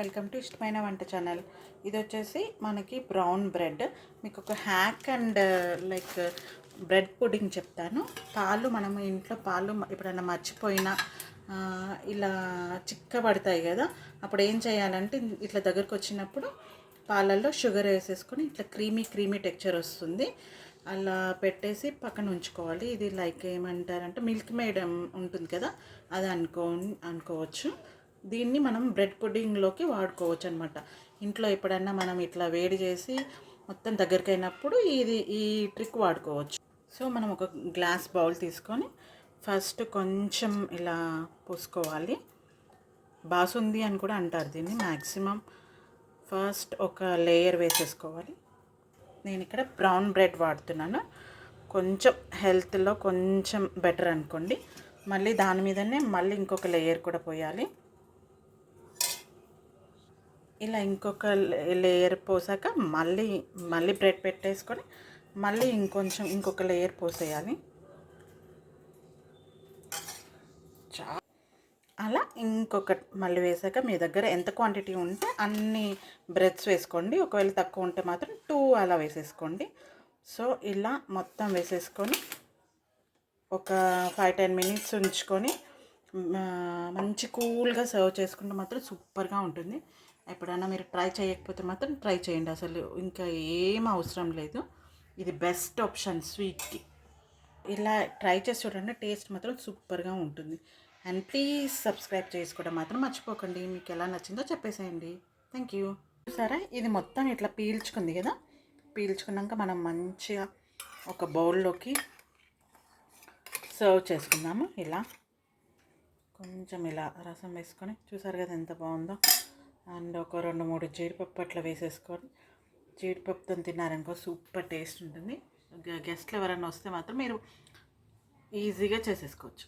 Welcome to ఇష్టమైన వంట channel. ఇది వచ్చేసి మనకి బ్రౌన్ బ్రెడ్. మీకు ఒక hack and like bread pudding చెప్తాను. పాలు మనము ఇంట్లో పాలు ఎప్పుడైనా మర్చిపోయినా ఇలా చిక్కబడతాయి కదా అప్పుడు ఏం చేయాలంటే ఇట్లా దగ్గరకు వచ్చినప్పుడు పాలల్లో షుగర్ వేసేసుకొని ఇట్లా క్రీమీ క్రీమీ టెక్చర్ వస్తుంది. అలా పెట్టేసి పక్కన ఉంచుకోవాలి. ఇది లైక్ ఏమంటారంటే మిల్క్ మేడ్ ఉంటుంది కదా అది అనుకో అనుకోవచ్చు. దీన్ని మనం బ్రెడ్ పుడ్డింగ్లోకి వాడుకోవచ్చు అనమాట ఇంట్లో ఎప్పుడన్నా మనం ఇట్లా వేడి చేసి మొత్తం దగ్గరికి అయినప్పుడు ఇది ఈ ట్రిక్ వాడుకోవచ్చు. సో మనం ఒక గ్లాస్ బౌల్ తీసుకొని ఫస్ట్ కొంచెం ఇలా పోసుకోవాలి. బాసుంది అని కూడా అంటారు దీన్ని మ్యాక్సిమం ఫస్ట్ ఒక లేయర్ వేసేసుకోవాలి. నేను ఇక్కడ బ్రౌన్ బ్రెడ్ వాడుతున్నాను. కొంచెం హెల్త్లో కొంచెం బెటర్ అనుకోండి. మళ్ళీ దాని మీదనే మళ్ళీ ఇంకొక లేయర్ కూడా పోయాలి. ఇలా ఇంకొక లేయర్ పోసాక మళ్ళీ మళ్ళీ బ్రెడ్ పెట్టేసుకొని మళ్ళీ ఇంకొంచెం ఇంకొక లేయర్ పోసేయాలి. చా అలా ఇంకొకటి మళ్ళీ వేసాక మీ దగ్గర ఎంత క్వాంటిటీ ఉంటే అన్ని బ్రెడ్స్ వేసుకోండి. ఒకవేళ తక్కువ ఉంటే మాత్రం టూ అలా వేసేసుకోండి. సో ఇలా మొత్తం వేసేసుకొని ఒక ఫైవ్ టెన్ మినిట్స్ ఉంచుకొని మంచి కూల్గా సర్వ్ చేసుకుంటే మాత్రం సూపర్గా ఉంటుంది. ఎప్పుడైనా మీరు ట్రై చేయకపోతే మాత్రం ట్రై చేయండి. అసలు ఇంకా ఏం అవసరం లేదు. ఇది బెస్ట్ ఆప్షన్ స్వీట్కి. ఇలా ట్రై చేసి చూడండి టేస్ట్ మాత్రం సూపర్గా ఉంటుంది. అండ్ ప్లీజ్ సబ్స్క్రైబ్ చేసుకోవడం మాత్రం మర్చిపోకండి. మీకు ఎలా నచ్చిందో చెప్పేసేయండి. Thank you. సరే ఇది మొత్తం ఇట్లా పీల్చుకుంది కదా? పీల్చుకున్నాక మనం మంచిగా ఒక బౌల్లోకి సర్వ్ చేసుకుందాము. ఇలా. కొంచెం ఇలా రసం వేసుకొని చూసారు కదా ఎంత బాగుందో? అండ్ ఒక రెండు మూడు జీడిపప్పు అట్లా వేసేసుకొని జీడిపప్పుతో తిన్నారనుకో సూపర్ టేస్ట్ ఉంటుంది. గెస్ట్లు ఎవరైనా వస్తే మాత్రం మీరు ఈజీగా చేసేసుకోవచ్చు.